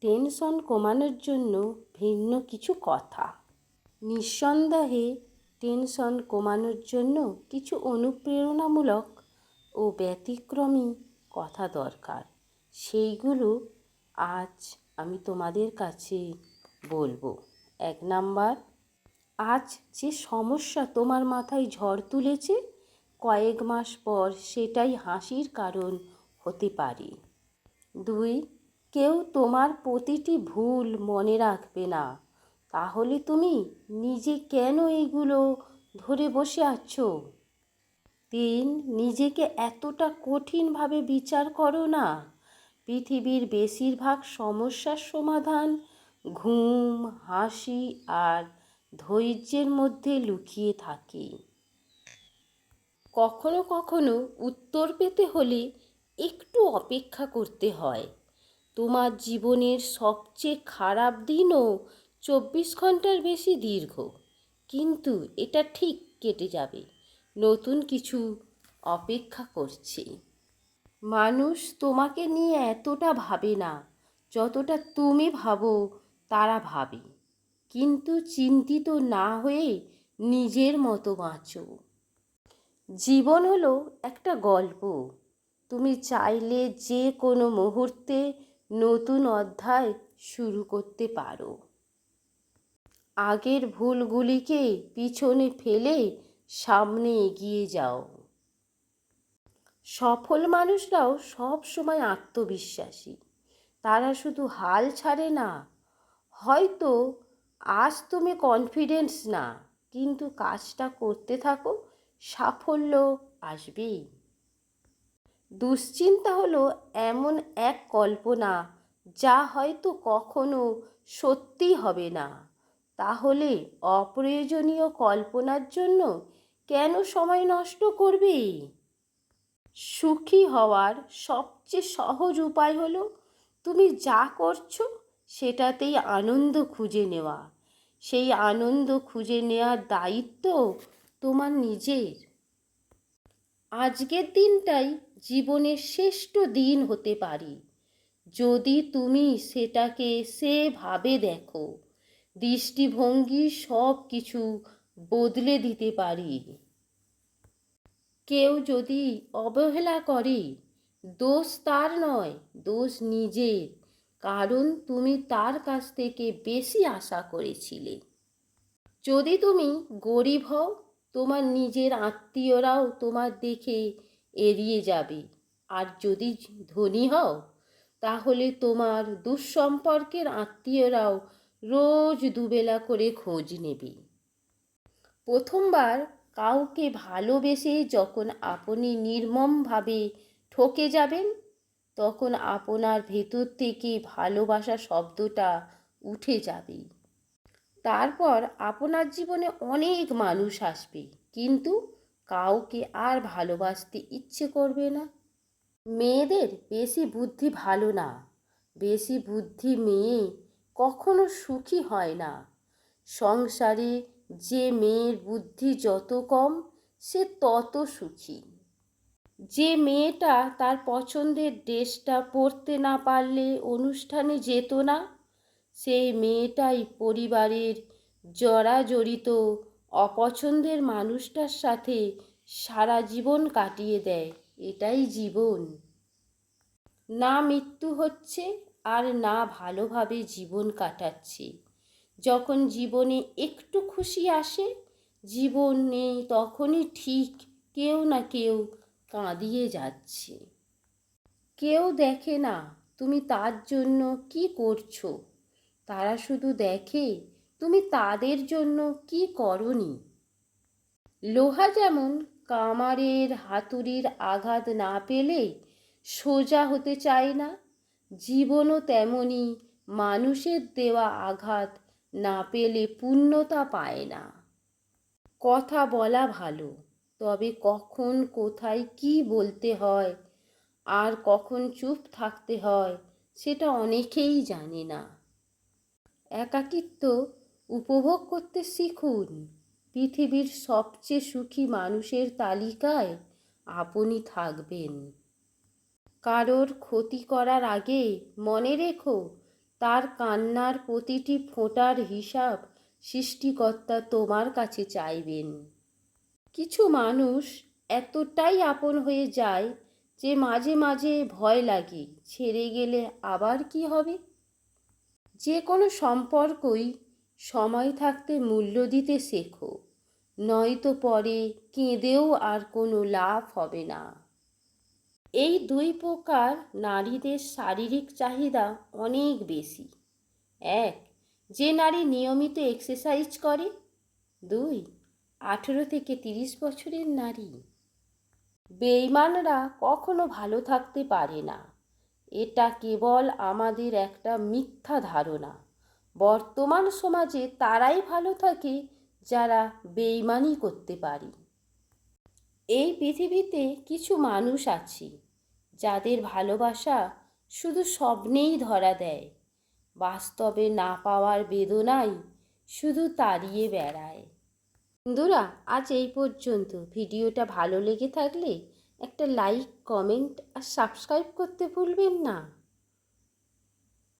Tension কমানোর জন্য ভিন্ন কিছু কথা। নিঃসন্দেহে, টেনশন কমানোর জন্য কিছু অনুপ্রেরণামূলক ও ব্যতিক্রমী কথা দরকার। সেইগুলো আজ আমি তোমাদের কাছে বলব। এক নাম্বার, আজ যে সমস্যা তোমার মাথায় ঝড় তুলেছে, কয়েক মাস পর সেটাই হাসির কারণ হতে পারে। দুই কেউ তোমার প্রতিটি ভুল মনে রাখবে না। তাহলে তুমি নিজে কেন এইগুলো ধরে বসে আছো? তিন, নিজেকে এতটা কঠিনভাবে বিচার করো না। পৃথিবীর বেশিরভাগ সমস্যার সমাধান ঘুম, হাসি আর ধৈর্যের মধ্যে লুকিয়ে থাকে। কখনো কখনো উত্তর পেতে হলে একটু অপেক্ষা করতে হয়। তোমার জীবনের সবচেয়ে খারাপ দিনও চব্বিশ ঘণ্টার বেশি দীর্ঘ। কিন্তু এটা ঠিক কেটে যাবে। নতুন কিছু অপেক্ষা করছে। মানুষ তোমাকে নিয়ে এতটা ভাবে না, যতটা তুমি ভাবো তারা ভাবে। কিন্তু চিন্তিত না হয়ে নিজের মতো বাঁচো। জীবন হলো একটা গল্প। তুমি চাইলে যে কোনো মুহূর্তে নতুন অধ্যায় শুরু করতে পারো। আগের ভুলগুলিকে পিছনে ফেলে সামনে এগিয়ে যাও। সফল মানুষরাও সব সময় আত্মবিশ্বাসী। তারা শুধু হাল ছাড়ে না, হয়তো আজ তুমি কনফিডেন্স না, কিন্তু কাজটা করতে থাকো, সাফল্য আসবেই। দুশ্চিন্তা হলো এমন এক কল্পনা যা হয়তো কখনো সত্যি হবে না। তাহলে অপ্রয়োজনীয় কল্পনার জন্য কেন সময় নষ্ট করবে? সুখী হওয়ার সবচেয়ে সহজ উপায় হলো তুমি যা করছ সেটাতেই আনন্দ খুঁজে নেওয়া। সেই আনন্দ খুঁজে নেওয়ার দায়িত্ব তোমার নিজের। আজকের দিনটাই জীবনের শ্রেষ্ঠ দিন হতে পারে। যদি তুমি সেটাকে সেভাবে দেখো, দৃষ্টিভঙ্গি সব কিছু বদলে দিতে পারি। কেউ যদি অবহেলা করে, দোষ তার নয়, দোষ নিজের, কারণ তুমি তার কাছ থেকে বেশি আশা করেছিলে। যদি তুমি গরিব হও, তোমার নিজের আত্মীয়রাও তোমার দেখে এড়িয়ে যাবে। আর যদি ধনী হও, তাহলে তোমার দুঃসম্পর্কের আত্মীয়রাও রোজ দুবেলা করে খোঁজ নেবে। প্রথমবার কাউকে ভালোবেসে যখন আপনি নির্মমভাবে ঠকে যাবেন, তখন আপনার ভেতর থেকে ভালোবাসা শব্দটা উঠে যাবে। তারপর আপনার জীবনে অনেক মানুষ আসবে, কিন্তু কাউকে আর ভালোবাসতে ইচ্ছে করবে না। মেয়েদের বেশি বুদ্ধি ভালো না। বেশি বুদ্ধি মেয়ে কখনো সুখী হয় না। সংসারে যে মেয়ের বুদ্ধি যত কম, সে তত সুখী। যে মেয়েটা তার পছন্দের ড্রেসটা পরতে না পারলে অনুষ্ঠানে যেত না, সেই মেয়েটাই পরিবারের জড়াজড়িত অপছন্দের মানুষটার সাথে সারা জীবন কাটিয়ে দেয়, এটাই জীবন। না মৃত্যু হচ্ছে আর না ভালোভাবে জীবন কাটাচ্ছে। যখন জীবনে একটু খুশি আসে, জীবন নেই তখনই ঠিক কেউ না কেউ কাঁদিয়ে যাচ্ছে। কেউ দেখে না তুমি তার জন্য কি করছ। তারা শুধু দেখে তুমি তাদের জন্য কি করনি? লোহা যেমন কামারের হাতুড়ির আঘাত না পেলে সোজা হতে চায় না, জীবনও তেমনি মানুষের দেওয়া আঘাত না পেলে পূর্ণতা পায় না। কথা বলা ভালো, তবে কখন কোথায় কি বলতে হয়, আর কখন চুপ থাকতে হয়, সেটা অনেকেই জানে না। একাকিত্ব উপভোগ করতে শিখুন। পৃথিবীর সবচেয়ে সুখী মানুষের তালিকায় আপনি থাকবেন। কারোর ক্ষতি করার আগে মনে রেখো, তার কান্নার প্রতিটি ফোঁটার হিসাব সৃষ্টিকর্তা তোমার কাছে চাইবেন। কিছু মানুষ এতটাই আপন হয়ে যায় যে মাঝে মাঝে ভয় লাগে, ছেড়ে গেলে আবার কি হবে? যে কোনো সম্পর্কই সময় থাকতে মূল্য দিতে শেখো, নয়তো পরে কেঁদেও আর কোনো লাভ হবে না। এই দুই প্রকার নারীদের শারীরিক চাহিদা অনেক বেশি। এক, যে নারী নিয়মিত এক্সারসাইজ করে। দুই, আঠেরো থেকে তিরিশ বছরের নারী। বেইমানরা কখনো ভালো থাকতে পারে না। এটা কেবল আমাদের একটা মিথ্যা ধারণা। বর্তমান সমাজে তারাই ভালো থাকে যারা বেইমানি করতে পারে। এই পৃথিবীতে কিছু মানুষ আছে যাদের ভালোবাসা শুধু স্বপ্নেই ধরা দেয়, বাস্তবে না পাওয়ার বেদনাই শুধু তাড়িয়ে বেড়ায়। বন্ধুরা, আজ এই পর্যন্ত। ভিডিওটা ভালো লেগে থাকলে একটা লাইক, কমেন্ট আর সাবস্ক্রাইব করতে ভুলবেন না।